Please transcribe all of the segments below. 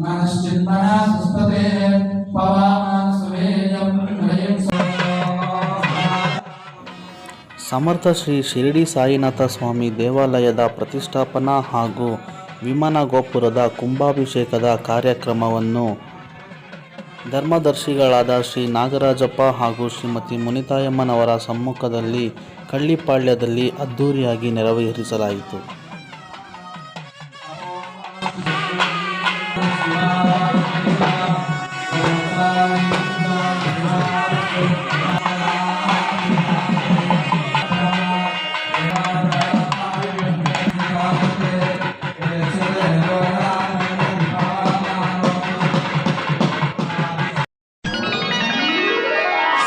मनश्चिन्मना सुस्पते पवामान सुवेयं हृदयं ಸಮರ್ಥ ಶ್ರೀ ಶಿರಡಿ ಸಾಯಿನಾಥ ಸ್ವಾಮಿ ದೇವಾಲಯದ ಪ್ರತಿಷ್ಠಾಪನಾ ಹಾಗೂ ವಿಮಾನ ಗೋಪುರದ ಕುಂಭಾಭಿಷೇಕದ ಕಾರ್ಯಕ್ರಮವನ್ನು ಧರ್ಮದರ್ಶಿಗಳಾದ ಶ್ರೀ ನಾಗರಾಜಪ್ಪ ಹಾಗೂ ಶ್ರೀಮತಿ ಮುನಿತಾಯಮ್ಮನವರ ಸಮ್ಮುಖದಲ್ಲಿ ಕಳ್ಳಿಪಾಳ್ಯದಲ್ಲಿ ಅದ್ಧೂರಿಯಾಗಿ ನೆರವೇರಿಸಲಾಯಿತು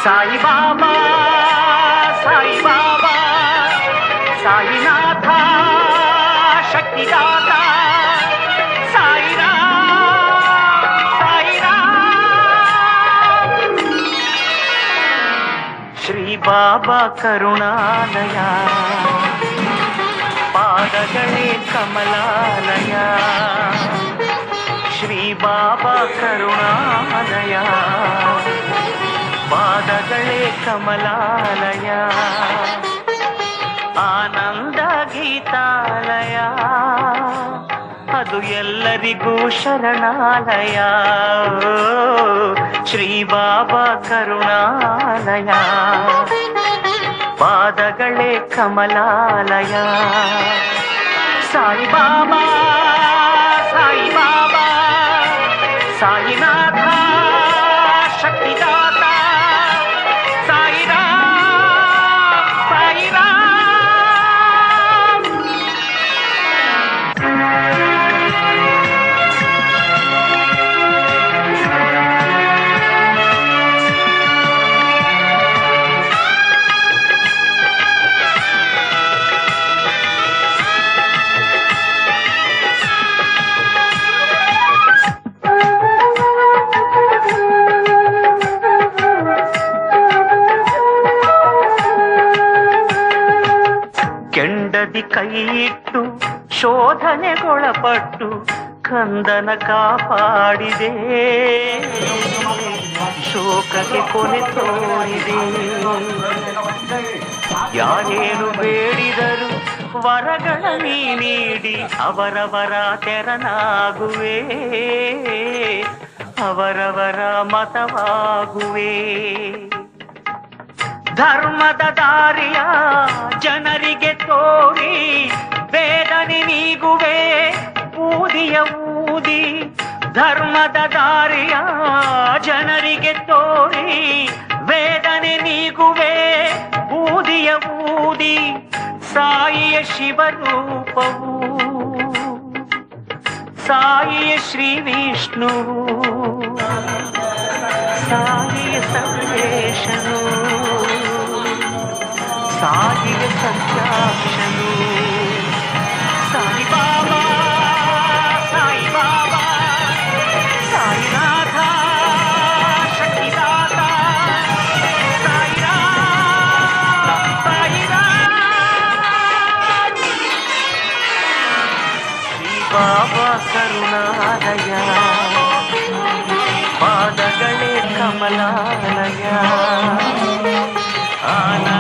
సాయిబాబా సాయిబాబా సాయినాథ శక్తిదాత శ్రీ బాబా కరుణాలయ పాదగణే కమలాలయ. శ్రీ బాబా కరుణా ಪಾದಗಳೇ ಕಮಲಾಲಯ ಆನಂದ ಗೀತಾಲಯ ಅದು ಎಲ್ಲರಿಗೂ ಶರಣಾಲಯ ಓ, ಶ್ರೀ ಬಾಬಾ ಕರುಣಾಲಯ ಪಾದಗಳೇ ಕಮಲಾಲಯ ಸಾಯಿ ಬಾಬಾ ಸಾಯಿ ಬಾಬಾ ಸಾಯಿನಾಥ ಶಕ್ತಿದಾತ ಕೈ ಇಟ್ಟು ಶೋಧನೆಗೊಳಪಟ್ಟು ಕಂದನ ಕಾಪಾಡಿದೆ. ಶೋಕಕ್ಕೆ ಕೊನೆ ತೋರಿದೆ. ಯಾರೇನು ಬೇಡಿದರು ವರಗಳ ನೀಡಿ ಅವರವರ ತೆರನಾಗುವೆ. ಅವರವರ ಮತವಾಗುವೆ. ಧರ್ಮದ ದಾರಿಯ ಜನರಿಗೆ ತೋರಿ, ವೇದನೆ ನೀಗುವೆ, ಊದಿಯ ಊದಿ, ಧರ್ಮದ ದಾರಿಯ ಜನರಿಗೆ ತೋರಿ, ವೇದನೆ ನೀಗುವೆ, ಊದಿಯ ಊದಿ, ಸಾಯಿಯ ಶಿವರೂಪವು ಸಾಯಿಯ ಶ್ರೀ ವಿಷ್ಣುವು ಸಾಯಿಯ ಸರ್ವೇಶನು సాగిన సత్యాక్షలు సాయిబాబా సాయిబాబా సాయినాథ శక్తిదాత సాయిరా శ్రీ బాబా కరుణాలయ పాదగణే కమలాలయ. ఆనా